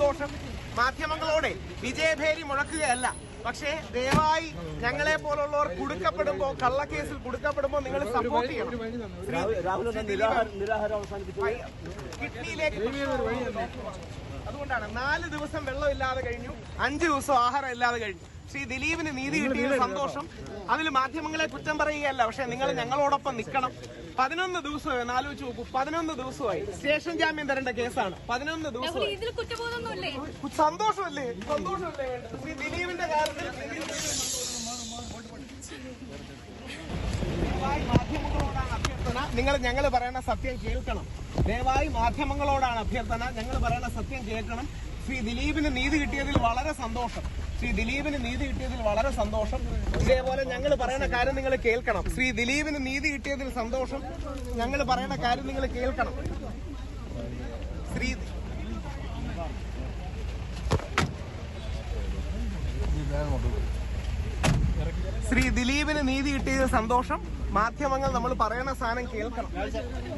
സന്തോഷം. മാധ്യമങ്ങളോടെ വിജയഭേരി മുഴക്കുകയല്ല. പക്ഷേ ദയവായി ഞങ്ങളെ പോലുള്ളവർ കുടുക്കപ്പെടുമ്പോ കള്ളക്കേസിൽ കുടുക്കപ്പെടുമ്പോ നിങ്ങൾ സപ്പോർട്ട് ചെയ്യണം. കിഡ്നിയിലേക്ക് അതുകൊണ്ടാണ് നാല് ദിവസം വെള്ളം ഇല്ലാതെ കഴിഞ്ഞു അഞ്ചു ദിവസം ആഹാരം ഇല്ലാതെ കഴിഞ്ഞു. ശ്രീ ദിലീപിന് നീതി കിട്ടിയ സന്തോഷം. അതിൽ മാധ്യമങ്ങളെ കുറ്റം പറയുകയല്ല പക്ഷെ നിങ്ങൾ ഞങ്ങളോടൊപ്പം നിൽക്കണം. പതിനൊന്ന് ദിവസമായി ഒന്ന് ആലോചിച്ച് നോക്കൂ പതിനൊന്ന് ദിവസമായി. സ്റ്റേഷൻ ജാമ്യം തരേണ്ട കേസാണ്. പതിനൊന്ന് ദിവസം ദിവസമായി. ഇതിൽ കുറ്റബോധമൊന്നുമില്ലേ? സന്തോഷമല്ലേ? സന്തോഷമല്ലേ? വേണ്ടത്? ശ്രീ ദിലീപിന്റെ കാര്യത്തിൽ മാധ്യമങ്ങളോടാണ് അഭ്യർത്ഥന. നിങ്ങൾ ഞങ്ങൾ പറയുന്ന സത്യം കേൾക്കണം. ദയവായി മാധ്യമങ്ങളോടാണ് അഭ്യർത്ഥന. ഞങ്ങൾ പറയുന്ന സത്യം കേൾക്കണം. ശ്രീ ദിലീപിന് നീതി കിട്ടിയതിൽ വളരെ സന്തോഷം. ശ്രീ ദിലീപിന് നീതി കിട്ടിയതിൽ വളരെ സന്തോഷം. ഇതേപോലെ ഞങ്ങൾ പറയുന്ന കാര്യം നിങ്ങൾ കേൾക്കണം. ശ്രീ ദിലീപിന് നീതി കിട്ടിയതിൽ സന്തോഷം. ഞങ്ങൾ പറയുന്ന കാര്യം നിങ്ങൾ കേൾക്കണം. ശ്രീ ശ്രീ ദിലീപിന് നീതി കിട്ടിയതിൽ സന്തോഷം. മാധ്യമങ്ങൾ നമ്മൾ പറയുന്ന സാധനം കേൾക്കണം.